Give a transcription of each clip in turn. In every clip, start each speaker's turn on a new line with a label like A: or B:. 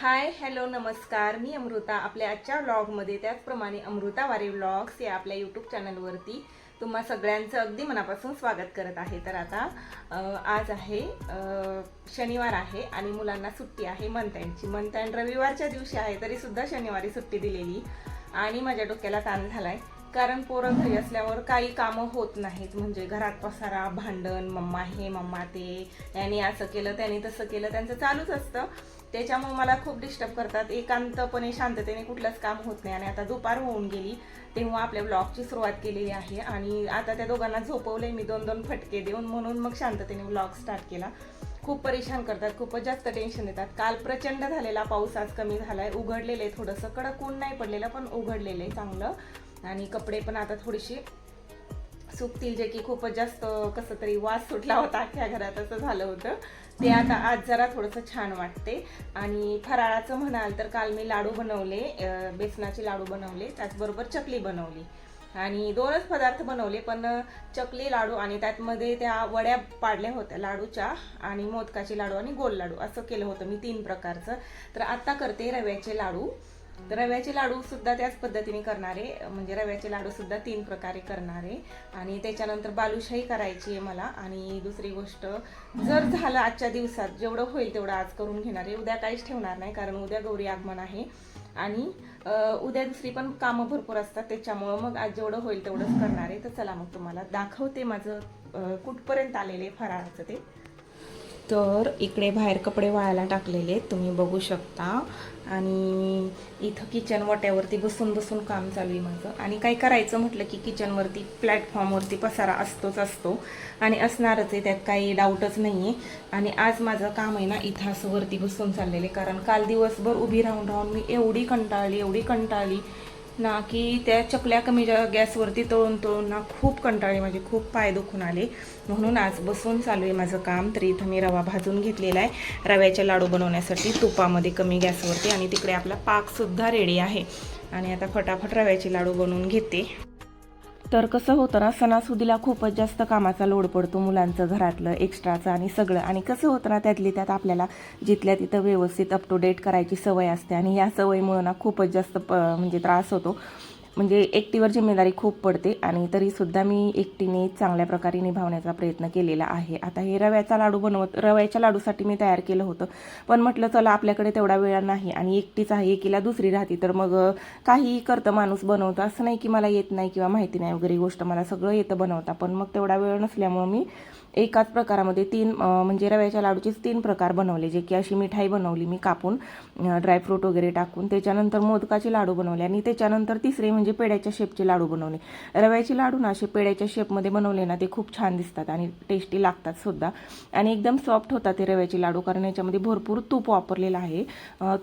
A: Hi hello नमस्कार. मी अमृता. आपल्या आजच्या व्लॉगमध्ये त्याचप्रमाणे अमृता वारे व्लॉग्स या आपल्या यूट्यूब चॅनलवरती तुम्हा सगळ्यांचं अगदी मनापासून स्वागत करत आहे. तर आता आज आहे शनिवार आहे आणि मुलांना सुट्टी आहे मंथँडची मंथँड रविवारच्या दिवशी आहे तरीसुद्धा शनिवारी सुट्टी दिलेली. आणि माझ्या डोक्याला ताण आहे कारण पोरं घरी असल्यावर काही कामं होत नाहीत. म्हणजे घरात पसारा भांडण मम्मा हे मम्मा ते. यांनी असं केलं त्यांनी तसं केलं त्यांचं चालूच असतं. त्याच्यामुळे मला खूप डिस्टर्ब करतात. एकांतपणे शांततेने कुठलंच काम होत नाही. आणि आता दुपार होऊन गेली तेव्हा आपल्या ब्लॉगची सुरुवात केलेली आहे. आणि आता त्या दोघांना झोपवले मी दोन दोन फटके देऊन. म्हणून मग शांततेने ब्लॉग स्टार्ट केला. खूप परेशान करतात खूपच जास्त टेन्शन येतात काल प्रचंड झालेला पाऊस आज कमी आहे उघडलेलं आहे थोडंसं. कडक ऊन नाही पडलेलं पण उघडलेलं आहे चांगलं. आणि कपडे पण आता थोडीशी सुकतील जे की खूपच जास्त कसं तरी वास सुटला होता अख्ख्या घरात असं झालं होतं. ते आता आज जरा थोडंसं छान वाटते. आणि फराळाचं म्हणाल तर काल मी लाडू बनवले बेसनाचे लाडू बनवले त्याचबरोबर चकली बनवली. आणि दोनच पदार्थ बनवले पण चकली लाडू आणि त्यातमध्ये त्या वड्या पाडल्या होत्या लाडूच्या आणि मोदकाचे लाडू आणि गोल लाडू असं केलं होतं मी तीन प्रकारचं. तर आता करते रव्याचे लाडू. तर रव्याचे लाडू सुद्धा त्याच पद्धतीने करणारे म्हणजे रव्याचे लाडू सुद्धा तीन प्रकारे करणारे. आणि त्याच्यानंतर बालुशाही करायची आहे मला. आणि दुसरी गोष्ट जर झालं आजच्या दिवसात जेवढं होईल तेवढं आज करून घेणार आहे. उद्या काहीच ठेवणार नाही कारण उद्या गौरी आगमन आहे. आणि उद्या दुसरी पण कामं भरपूर असतात त्याच्यामुळं मग आज जेवढं होईल तेवढंच करणार आहे. तर चला मग तुम्हाला दाखवते माझं कुठपर्यंत आलेले फराळाचं ते. तर इकडे बाहेर कपडे वाळायला टाकलेले तुम्ही बघू शकता. आणि इथं किचन वाट्यावरती बसून बसून काम चालू आहे माझं. आणि काय करायचं म्हटलं की किचनवरती प्लॅटफॉर्मवरती पसारा असतोच असतो. आणि असणारच आहे त्यात काही डाऊटच नाही आहे आणि आज माझं काम आहे ना इथं असं वरती बसून चाललेले कारण काल दिवसभर उभी राहून राहून मी एवढी कंटाळली एवढी कंटाळली. ना की त्या चकल्या कमी ज्या गॅसवरती तळून तळून ना खूप कंटाळी माझे खूप पाय दुखून आले. म्हणून आज बसून चालू आहे माझं काम. तर इथं मी रवा भाजून घेतलेला आहे. रव्याचे लाडू बनवण्यासाठी तुपामध्ये कमी गॅसवरती आणि तिकडे आपला पाकसुद्धा रेडी आहे. आणि आता फटाफट रव्याचे लाडू बनवून घेते. तर कसं होतं ना सणासुदीला खूपच जास्त कामाचा लोड पडतो मुलांचं घरातलं एक्स्ट्राचं आणि सगळं. आणि कसं होतं ना त्यातली त्यात आपल्याला जिथल्या तिथं व्यवस्थित अप टू डेट करायची सवय असते. आणि या सवयीमुळं ना खूपच जास्त प म्हणजे त्रास होतो. म्हणजे एकटीवर जिम्मेदारी खूप पडते आणि तरीसुद्धा मी एकटीने चांगल्या प्रकारे निभावण्याचा प्रयत्न केलेला आहे. आता हे रव्याचा लाडू बनवत रव्याच्या लाडूसाठी मी तयार केलं होतं. पण म्हटलं चला आपल्याकडे तेवढा वेळ नाही आणि एकटीच आहे एकीला दुसरी राहते तर मग काही काहीही करतं माणूस बनवतं. असं नाही की मला येत नाही किंवा माहिती नाही वगैरे गोष्ट मला सगळं येतं बनवता. पण मग तेवढा वेळ नसल्यामुळं मी एकाच प्रकारामध्ये तीन म्हणजे रव्याच्या लाडूचेच तीन प्रकार बनवले जे की अशी मिठाई बनवली मी कापून ड्रायफ्रूट वगैरे टाकून त्याच्यानंतर मोदकाचे लाडू बनवले आणि त्याच्यानंतर तिसरे म्हणजे पेड्याच्या शेपचे लाडू बनवले. रव्याचे लाडू ना असे पेड्याच्या शेपमध्ये बनवले ना ते खूप छान दिसतात आणि टेस्टी लागतात सुद्धा. आणि एकदम सॉफ्ट होतात ते रव्याचे लाडू कारण याच्यामध्ये भरपूर तूप वापरलेलं आहे.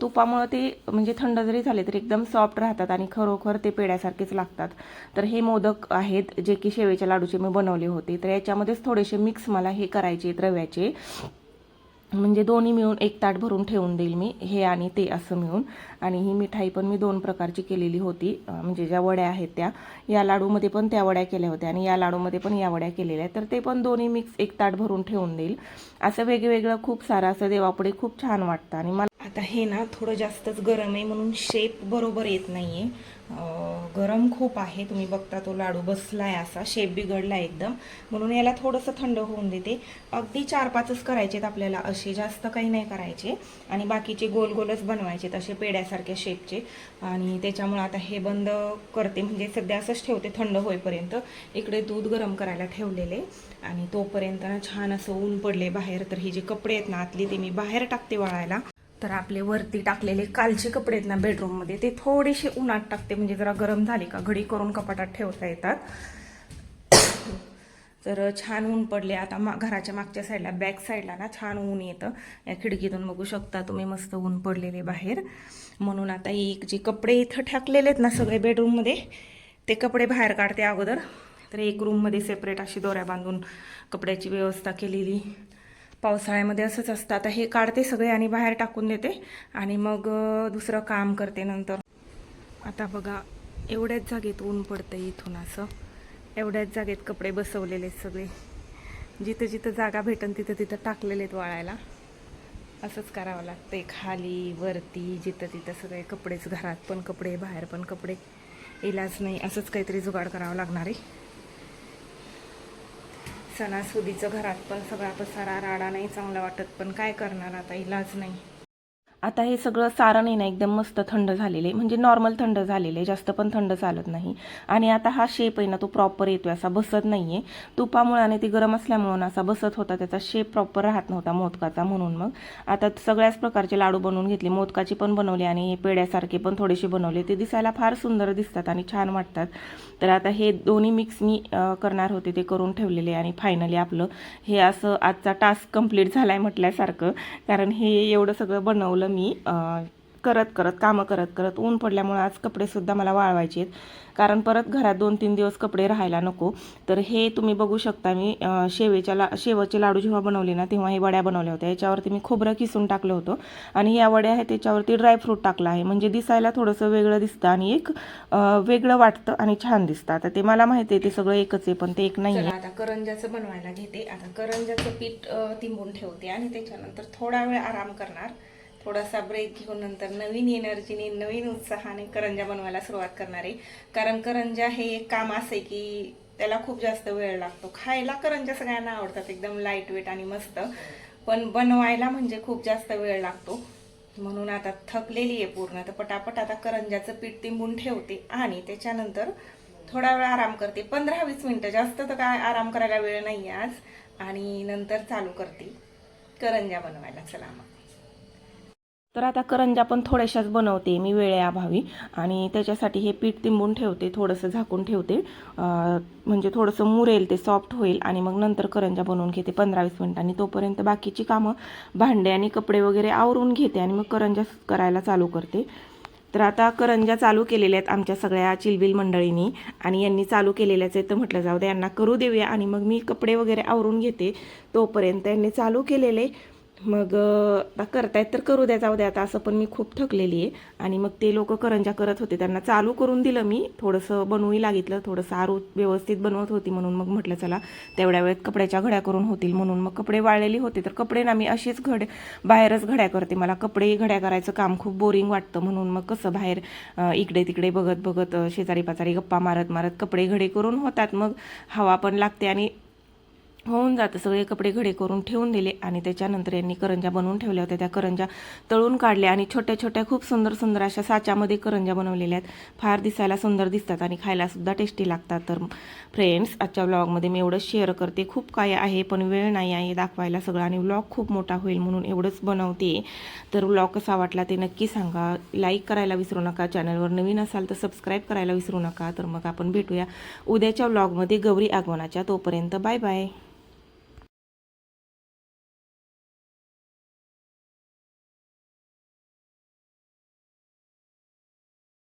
A: तुपामुळं ते म्हणजे थंड जरी झाले तरी एकदम सॉफ्ट राहतात आणि खरोखर ते पेड्यासारखेच लागतात. तर हे मोदक आहेत जे की शेवेच्या लाडूचे मी बनवले होते. तर याच्यामध्येच थोडेसे मिक्स मिक्स मला हे करायचे आहेत रव्याचे. म्हणजे दोन्ही मिळून एक ताट भरून ठेवून देईल मी हे आणि ते असं मिळून. आणि ही मिठाई पण मी दोन प्रकारची केलेली होती म्हणजे ज्या वड्या आहेत त्या. या लाडूमध्ये पण त्या वड्या केल्या होत्या आणि या लाडूमध्ये पण या वड्या केलेल्या आहेत. तर ते पण दोन्ही मिक्स एक ताट भरून ठेवून देईल. असं वेगवेगळं खूप सारं असं देवापुढे खूप छान वाटतं आणि मला आता हे ना थोडं जास्तच गरम आहे म्हणून शेप बरोबर येत नाही आहे गरम खूप आहे तुम्ही बघता तो लाडू बसला आहे असा शेप बिघडला एकदम. म्हणून याला थोडंसं थंड होऊन देते. अगदी चार पाचच करायचेत आपल्याला असे जास्त काही नाही करायचे. आणि बाकीचे गोल गोलच बनवायचे असे पेड्यासारख्या शेपचे आणि त्याच्यामुळं आता हे बंद करते म्हणजे सध्या असंच ठेवते थंड होईपर्यंत. इकडे दूध गरम करायला ठेवलेले. आणि तोपर्यंत ना छान असं ऊन पडले बाहेर तर हे जे कपडे आहेत ना आतले ते मी बाहेर टाकते वाळायला. तर आपले वरती टाकलेले कालचे कपडे आहेत ना बेडरूममध्ये ते थोडेसे उन्हात टाकते म्हणजे जरा गरम झाले का घडी करून कपाटात ठेवता येतात. तर छान ऊन पडले आता मा घराच्या मागच्या साईडला बॅक साईडला ना छान ऊन येतं. या खिडकीतून बघू शकता तुम्ही मस्त ऊन पडलेले बाहेर. म्हणून आता एक जे कपडे इथं टाकलेले आहेत ना सगळे बेडरूममध्ये ते कपडे बाहेर काढते अगोदर. तर एक रूममध्ये सेपरेट अशी दोऱ्या बांधून कपड्याची व्यवस्था केलेली. पावसाळ्यामध्ये असंच असतं आता हे काढते सगळे आणि बाहेर टाकून देते. आणि मग दुसरं काम करते नंतर. आता बघा एवढ्याच जागेत ऊन पडतं इथून असं. एवढ्याच जागेत कपडे बसवलेले आहेत सगळे. जिथं जिथं जागा भेटन तिथं तिथं टाकलेले आहेत वाळायला.
B: असंच करावं लागतंय. खाली वरती जिथं तिथं सगळे कपडेच घरात पण कपडे बाहेर पण कपडे. इलाज नाही असंच काहीतरी जुगाड करावं लागणार आहे. सणासुदीचं घरात पण सगळा पसारा राडा नाही चांगला वाटत. पण काय करणार आता? इलाज नाही. आता हे सगळं सारण आहे ना एकदम मस्त थंड झालेलं आहे. म्हणजे नॉर्मल थंड झालेलं आहे जास्त पण थंड चालत नाही. आणि आता हा शेप आहे ना तो प्रॉपर येतो असा बसत नाही आहे तुपामुळे आणि ती गरम असल्यामुळं असा बसत होता त्याचा शेप प्रॉपर राहत नव्हता मोदकाचा म्हणून मग. आता सगळ्याच प्रकारचे लाडू बनवून घेतले मोदकाचे पण बनवले आणि हे पेड्यासारखे पण थोडेसे बनवले. ते दिसायला फार सुंदर दिसतात आणि छान वाटतात. तर आता हे दोन्ही मिक्स मी करणार होते ते करून ठेवलेले आणि फायनली आपलं हे असं आजचा टास्क कंप्लीट आहे म्हटल्यासारखं. कारण हे एवढं सगळं बनवलं मी करत करत कामं करत करत ऊन पडल्यामुळे आज कपडेसुद्धा मला वाळवायचे आहेत. कारण परत घरात दोन तीन दिवस कपडे राहायला नको. तर हे तुम्ही बघू शकता मी शेवेच्या ला शेवचे लाडू जेव्हा बनवले ना तेव्हा हे वड्या बनवल्या होत्या. याच्यावरती मी खोबरं किसून टाकलं होतं. आणि या वड्या आहेत त्याच्यावरती ड्रायफ्रूट टाकलं आहे. म्हणजे दिसायला थोडंसं वेगळं दिसतं आणि एक वेगळं वाटतं आणि छान दिसतं. आता ते मला माहिती आहे ते सगळं एकच आहे पण ते एक नाही आहे. आता करंजाचं बनवायला घेते. आता करंजाचं पीठ तिंबून ठेवते आणि त्याच्यानंतर थोडा वेळ आराम करणार. थोडासा ब्रेक घेऊन नंतर नवीन एनर्जीने नवीन उत्साहाने करंजा बनवायला सुरुवात करणार आहे. कारण करंजा हे एक काम असं आहे की त्याला खूप जास्त वेळ लागतो. खायला करंजा सगळ्यांना आवडतात एकदम लाइट वेट आणि मस्त. पण बनवायला म्हणजे खूप जास्त वेळ लागतो. म्हणून आता थकलेली आहे पूर्ण. तर पटापट आता करंजाचं पीठ तिंबून ठेवते आणि त्याच्यानंतर थोडा वेळ आराम करते. पंधरा वीस मिनटं. जास्त तर काय आराम करायला वेळ नाही आज. आणि नंतर चालू करते करंजा बनवायला. चला मग. तर आता करंजा पण थोड्याशाच बनवते मी वेळेअभावी. आणि त्याच्यासाठी हे पीठ तिंबून ठेवते थोडंसं झाकून ठेवते. म्हणजे थोडंसं मुरेल ते सॉफ्ट होईल आणि मग नंतर करंजा बनवून घेते पंधरा वीस मिनिटांनी तोपर्यंत बाकीची कामं भांडे आणि कपडे वगैरे आवरून घेते आणि मग करंजा करायला चालू करते. तर आता करंजा चालू केलेल्या आहेत आमच्या सगळ्या चिलबिल मंडळींनी आणि यांनी चालू केलेल्याच आहेत. तर म्हटलं जाऊ द्या यांना करू देऊया आणि मग मी कपडे वगैरे आवरून घेते. तोपर्यंत यांनी चालू केलेले मग आता करतायत तर करू द्या जाऊ द्या. आता असं पण मी खूप थकलेली आहे. आणि मग ते लोक करंजा करत होते. त्यांना चालू करून दिलं मी. थोडंसं बनवूही लागितलं. थोडंसं आरू व्यवस्थित बनवत होती म्हणून मग म्हटलं चला तेवढ्या वेळेत कपड्याच्या घड्या करून होतील म्हणून. मग कपडे वाळलेली होते. तर कपडे ना मी अशीच घड बाहेरच घड्या करते. मला कपडे घड्या करायचं काम खूप बोरिंग वाटतं म्हणून मग कसं बाहेर इकडे तिकडे बघत बघत शेजारी पाजारी गप्पा मारत मारत कपडे घडे करून होतात. मग हवा पण लागते आणि होऊन जातं. सगळे कपडे घडे करून ठेवून दिले आणि त्याच्यानंतर यांनी करंजा बनवून ठेवल्या होत्या. त्या करंजा तळून काढल्या आणि छोट्या छोट्या खूप सुंदर सुंदर अशा साच्यामध्ये करंजा बनवलेल्या आहेत. फार दिसायला सुंदर दिसतात आणि खायलासुद्धा टेस्टी लागतात. तर फ्रेंड्स आजच्या व्लॉगमध्ये मी एवढंच शेअर करते. खूप काय आहे पण वेळ नाही आहे दाखवायला सगळं आणि व्लॉग खूप मोठा होईल म्हणून एवढंच बनवते. तर व्लॉग कसा वाटला ते नक्की सांगा. लाईक करायला विसरू नका. चॅनलवर नवीन असाल तर सबस्क्राईब करायला विसरू नका. तर मग आपण भेटूया उद्याच्या व्लॉगमध्ये गौरी आगमनाच्या तोपर्यंत बाय बाय.